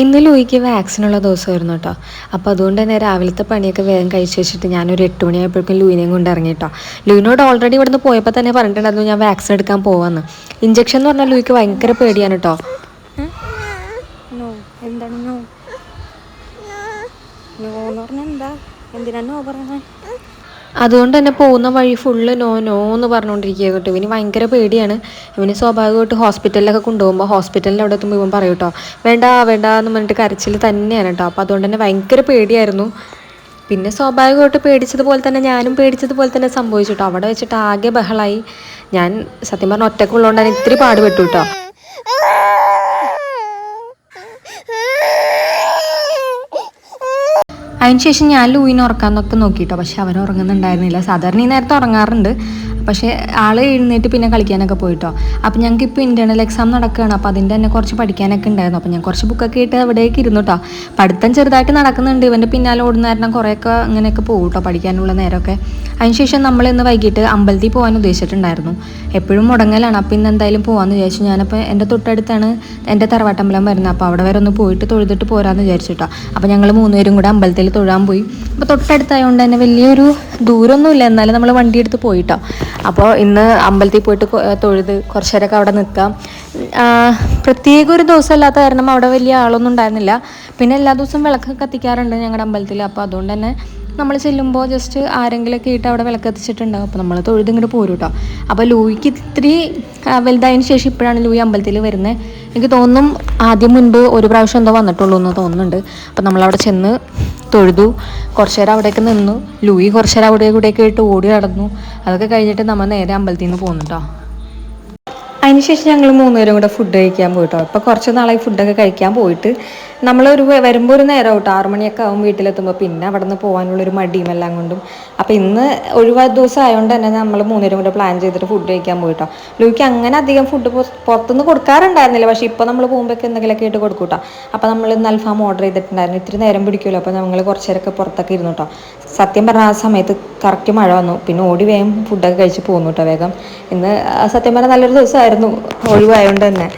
ഇന്ന് ലൂയിക്ക് വാക്സിനുള്ള ദിവസമായിരുന്നു കേട്ടോ. അപ്പോൾ അതുകൊണ്ട് തന്നെ രാവിലത്തെ പണിയൊക്കെ വേഗം കഴിച്ച് വെച്ചിട്ട് ഞാനൊരു എട്ട് മണിയായപ്പോഴേക്കും ലൂയിനെയും കൊണ്ട് ഇറങ്ങി കേട്ടോ. ലൂയിനോട് ഓൾറെഡി ഇവിടുന്ന് പോയപ്പോൾ തന്നെ പറഞ്ഞിട്ടുണ്ടായിരുന്നു ഞാൻ വാക്സിൻ എടുക്കാൻ പോവാന്ന്. ഇഞ്ചക്ഷൻ എന്ന് പറഞ്ഞാൽ ലൂയിക്ക് ഭയങ്കര പേടിയാണ് കേട്ടോ. എന്താണ് പറഞ്ഞാൽ അതുകൊണ്ട് തന്നെ പോകുന്ന വഴി ഫുള്ള് നോ നോ എന്ന് പറഞ്ഞുകൊണ്ടിരിക്കുക കേട്ടോ. ഇവന് ഭയങ്കര പേടിയാണ്. ഇവന് സ്വാഭാവികമായിട്ട് ഹോസ്പിറ്റലിലൊക്കെ കൊണ്ടുപോകുമ്പോൾ ഹോസ്പിറ്റലിൽ അവിടെ എത്തുമ്പോൾ ഇവൻ പറയും കേട്ടോ വേണ്ട വേണ്ട എന്ന് പറഞ്ഞിട്ട് കരച്ചിൽ തന്നെയാണ് കേട്ടോ. അപ്പോൾ അതുകൊണ്ട് തന്നെ ഭയങ്കര പേടിയായിരുന്നു. പിന്നെ സ്വാഭാവികമായിട്ട് പേടിച്ചതുപോലെ തന്നെ ഞാനും പേടിച്ചതുപോലെ തന്നെ സംഭവിച്ചു കേട്ടോ. അവിടെ വെച്ചിട്ട് ആകെ ബഹളായി. ഞാൻ സത്യം പറഞ്ഞ ഒറ്റക്കുള്ളതുകൊണ്ട് തന്നെ ഇത്തിരി പാടുപെട്ടു കേട്ടോ. അതിനുശേഷം ഞാൻ ലൂയിനെ ഉറക്കാന്നൊക്കെ നോക്കിട്ടോ. പക്ഷെ അവൻ ഉറങ്ങുന്നുണ്ടായിരുന്നില്ല. സാധാരണ ഈ നേരത്തെ ഉറങ്ങാറുണ്ട്. പക്ഷേ ആൾ എഴുന്നേറ്റ് പിന്നെ കളിക്കാനൊക്കെ പോയിട്ടോ. അപ്പം ഞങ്ങൾക്ക് ഇപ്പോൾ ഇന്റേർണൽ എക്സാം നടക്കുകയാണ് അപ്പോൾ അതിന്റെ തന്നെ കുറച്ച് പഠിക്കാനൊക്കെ ഉണ്ടായിരുന്നു. അപ്പോൾ ഞാൻ കുറച്ച് ബുക്കൊക്കെ ഇട്ട് അവിടേക്ക് ഇരുന്നു കേട്ടോ പഠിത്തം ചെറുതായിട്ട് നടക്കുന്നുണ്ട്. ഇവന്റെ പിന്നാലെ ഓടുന്ന കാരണം കുറേയൊക്കെ ഇങ്ങനെയൊക്കെ പോകും കേട്ടോ പഠിക്കാനുള്ള നേരമൊക്കെ. അതിനുശേഷം നമ്മൾ ഇന്ന് വൈകിട്ട് അമ്പലത്തിൽ പോകാൻ ഉദ്ദേശിച്ചിട്ടുണ്ടായിരുന്നു. എപ്പോഴും മുടങ്ങലാണ്. അപ്പോൾ ഇന്ന് എന്തായാലും പോകാമെന്ന് വിചാരിച്ചു. ഞാനപ്പോൾ എന്റെ തൊട്ടടുത്താണ് എന്റെ തറവാട്ടമ്പലം വരുന്നത്. അപ്പോൾ അവിടെ വരെ ഒന്ന് പോയിട്ട് തൊഴുതിട്ട് പോരാമെന്ന് വിചാരിച്ചിട്ടോ അപ്പോൾ ഞങ്ങൾ മൂന്നുപേരും കൂടെ അമ്പലത്തിൽ തൊഴാൻ പോയി. അപ്പോൾ തൊട്ടടുത്തായതുകൊണ്ട് തന്നെ വലിയൊരു ദൂരമൊന്നുമില്ല എന്നാലും നമ്മൾ വണ്ടി എടുത്ത് പോയിട്ടോ. അപ്പോൾ ഇന്ന് അമ്പലത്തിൽ പോയിട്ട് തൊഴുത് കുറച്ച് നേരമൊക്കെ അവിടെ നിൽക്കാം പ്രത്യേക ഒരു ദിവസം അല്ലാത്ത കാരണം അവിടെ വലിയ ആളൊന്നും ഉണ്ടായിരുന്നില്ല. പിന്നെ എല്ലാ ദിവസവും വിളക്ക് കത്തിക്കാറുണ്ട് ഞങ്ങളുടെ അമ്പലത്തിൽ അപ്പോൾ അതുകൊണ്ട് തന്നെ നമ്മൾ ചെല്ലുമ്പോൾ ജസ്റ്റ് ആരെങ്കിലുമൊക്കെ ഇട്ട് അവിടെ വിളക്കത്തിച്ചിട്ടുണ്ടാകും അപ്പോൾ നമ്മൾ തൊഴുതിങ്ങോട്ട് പോരും കേട്ടോ അപ്പോൾ ലൂയിക്ക് ഇത്തിരി വലുതായതിനു ശേഷം ഇപ്പോഴാണ് ലൂയി അമ്പലത്തിൽ വരുന്നത് എനിക്ക് തോന്നും ആദ്യം മുൻപ് ഒരു പ്രാവശ്യം എന്തോ വന്നിട്ടുള്ളൂ എന്ന് തോന്നുന്നുണ്ട്. അപ്പോൾ നമ്മളവിടെ ചെന്ന് തൊഴുതു. കുറച്ച് നേരം അവിടെയൊക്കെ നിന്നു. ലൂയി കുറച്ച് നേരം അവിടെ കൂടെയൊക്കെ ഇട്ട് ഓടി നടന്നു. അതൊക്കെ കഴിഞ്ഞിട്ട് നമ്മൾ നേരെ അമ്പലത്തിൽ നിന്ന് പോകുന്നു കേട്ടോ അതിനുശേഷം ഞങ്ങൾ മൂന്നുപേരും കൂടെ ഫുഡ് കഴിക്കാൻ പോയിട്ടോ ഇപ്പോൾ കുറച്ച് നാളായി ഫുഡൊക്കെ കഴിക്കാൻ പോയിട്ട്. നമ്മളൊരു വരുമ്പോൾ ഒരു നേരം കേട്ടോ ആറു മണിയൊക്കെ ആവും വീട്ടിലെത്തുമ്പോൾ പിന്നെ അവിടെ നിന്ന് പോകാനുള്ളൊരു മടിയും എല്ലാം കൊണ്ടും. അപ്പോൾ ഇന്ന് ഒഴിവായ ദിവസം ആയതുകൊണ്ട് തന്നെ നമ്മൾ മൂന്നേരം കൂടെ പ്ലാൻ ചെയ്തിട്ട് ഫുഡ് കഴിക്കാൻ പോയിട്ടോ. ലൂക്ക് അങ്ങനെ അധികം ഫുഡ് പുറത്തുനിന്ന് കൊടുക്കാറുണ്ടായിരുന്നില്ല. പക്ഷേ ഇപ്പോൾ നമ്മൾ പോകുമ്പോഴൊക്കെ എന്തെങ്കിലുമൊക്കെ ഇട്ട് കൊടുക്കും കേട്ടോ അപ്പോൾ നമ്മൾ ഇന്ന് അൽഫാം ഓർഡർ ചെയ്തിട്ടുണ്ടായിരുന്നു. ഇത്തിരി നേരം പിടിക്കുമല്ലോ അപ്പോൾ ഞങ്ങൾ കുറച്ച് നേരമൊക്കെ പുറത്തൊക്കെ ഇരുന്നു കേട്ടോ സത്യം പറഞ്ഞാൽ ആ സമയത്ത് കറക്റ്റ് മഴ വന്നു. പിന്നെ ഓടി വേഗം ഫുഡൊക്കെ കഴിച്ച് പോന്നു കേട്ടോ വേഗം. ഇന്ന് സത്യം പറഞ്ഞാൽ നല്ലൊരു ദിവസമായിരുന്നു ഒഴിവായതുകൊണ്ട് തന്നെ.